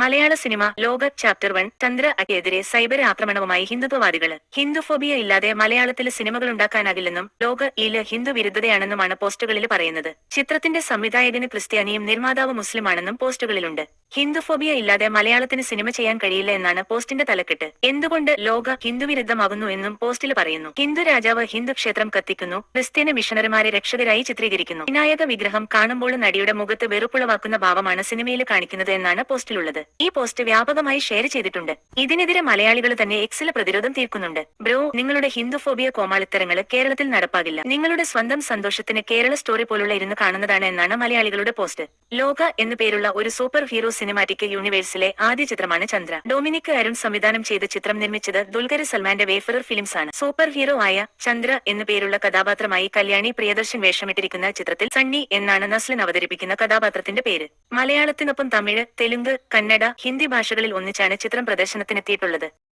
മലയാള cinema Lokah chapter one Chandra അക്കെതിരെ cyber ആക്രമണവുമായി ഹിന്ദുത്വവാദികൾ. ഹിന്ദുഫോബിയ ഇല്ലാതെ മലയാളത്തിൽ സിനിമകൾ ഉണ്ടാക്കാനാകില്ലെന്നും ലോക ഈൽ ഹിന്ദു വിരുദ്ധതയാണെന്നുമാണ് പോസ്റ്റുകളിൽ പറയുന്നത്. ചിത്രത്തിന്റെ സംവിധായകന് ക്രിസ്ത്യാനിയും നിർമ്മാതാവ് മുസ്ലിമാണെന്നും പോസ്റ്റുകളിലുണ്ട് ഹിന്ദുഫോബിയ ഇല്ലാതെ മലയാളത്തിന് സിനിമ ചെയ്യാൻ കഴിയില്ല എന്നാണ് പോസ്റ്റിന്റെ തലക്കെട്ട്. എന്തുകൊണ്ട് ലോക ഹിന്ദുവിരുദ്ധമാകുന്നു എന്നും പോസ്റ്റിൽ പറയുന്നു. ഹിന്ദു രാജാവ് ഹിന്ദു ക്ഷേത്രം കത്തിക്കുന്നു ക്രിസ്ത്യന് മിഷണറിമാരെ രക്ഷകരായി ചിത്രീകരിക്കുന്നു. വിനായക വിഗ്രഹം കാണുമ്പോൾ നടിയുടെ മുഖത്ത് വെറുപ്പുളവാക്കുന്ന ഭാവമാണ് സിനിമയിൽ കാണിക്കുന്നത് എന്നാണ് പോസ്റ്റിലുള്ളത്. ഈ പോസ്റ്റ് വ്യാപകമായി ഷെയർ ചെയ്തിട്ടുണ്ട്. ഇതിനെതിരെ മലയാളികൾ തന്നെ എക്സിൽ പ്രതിരോധം തീർക്കുന്നുണ്ട്. ബ്രോ നിങ്ങളുടെ ഹിന്ദുഫോബിയ കോമാളിത്തരങ്ങൾ കേരളത്തിൽ നടപ്പാകില്ല. നിങ്ങളുടെ സ്വന്തം സന്തോഷത്തിന് കേരള സ്റ്റോറി പോലുള്ള ഇരുന്ന് കാണുന്നതാണ് എന്നാണ് മലയാളികളുടെ പോസ്റ്റ്. ലോക എന്നു പേരുള്ള ഒരു സൂപ്പർ ഹീറോ സിനിമാറ്റിക് യൂണിവേഴ്സിലെ ആദ്യ ചിത്രമാണ് ചന്ദ്ര. ഡൊമിനിക് അരുൺ സംവിധാനം ചെയ്ത ചിത്രം നിർമ്മിച്ചത് ദുൽഖർ സൽമാന്റെ വേഫറർ ഫിലിംസ് ആണ്. സൂപ്പർ ഹീറോ ആയ ചന്ദ്ര എന്നു പേരുള്ള കഥാപാത്രമായി കല്യാണി പ്രിയദർശൻ വേഷമിട്ടിരിക്കുന്ന ചിത്രത്തിൽ സണ്ണി എന്നാണ് നസ്ലിൻ അവതരിപ്പിക്കുന്ന കഥാപാത്രത്തിന്റെ പേര്. മലയാളത്തിനൊപ്പം തമിഴ് തെലുങ്ക് കന്നഡ ഹിന്ദി ഭാഷകളിൽ ഒന്നിച്ചാണ് ചിത്രം പ്രദർശനത്തിനെത്തിയിട്ടുള്ളത്.